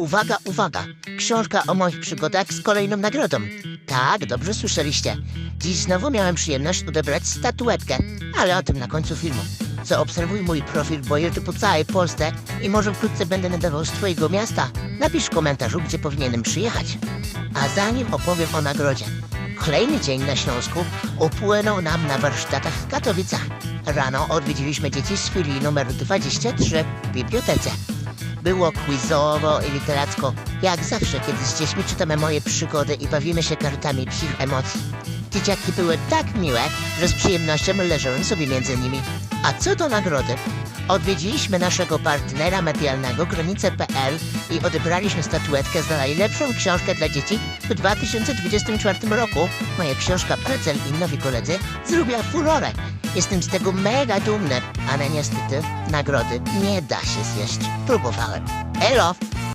Uwaga, uwaga! Książka o moich przygodach z kolejną nagrodą. Tak, dobrze słyszeliście. Dziś znowu miałem przyjemność odebrać statuetkę, ale o tym na końcu filmu. Zaobserwuj mój profil, bo jeżdżę po całej Polsce i może wkrótce będę nadawał z twojego miasta. Napisz w komentarzu, gdzie powinienem przyjechać. A zanim opowiem o nagrodzie, Kolejny dzień na Śląsku upłynął nam na warsztatach w Katowicach. Rano odwiedziliśmy dzieci z filii numer 23 w bibliotece. Było quizowo i literacko, jak zawsze, kiedy z dziećmi czytamy moje przygody i bawimy się kartami psich emocji. Dzieciaki były tak miłe, że z przyjemnością leżałem sobie między nimi. A co do nagrody? Odwiedziliśmy naszego partnera medialnego Granice.pl i odebraliśmy statuetkę za najlepszą książkę dla dzieci w 2024 roku. Moja książka Precel i nowi koledzy zrobiła furorę. Jestem z tego mega dumny, ale niestety nagrody nie da się zjeść. Próbowałem. Elo!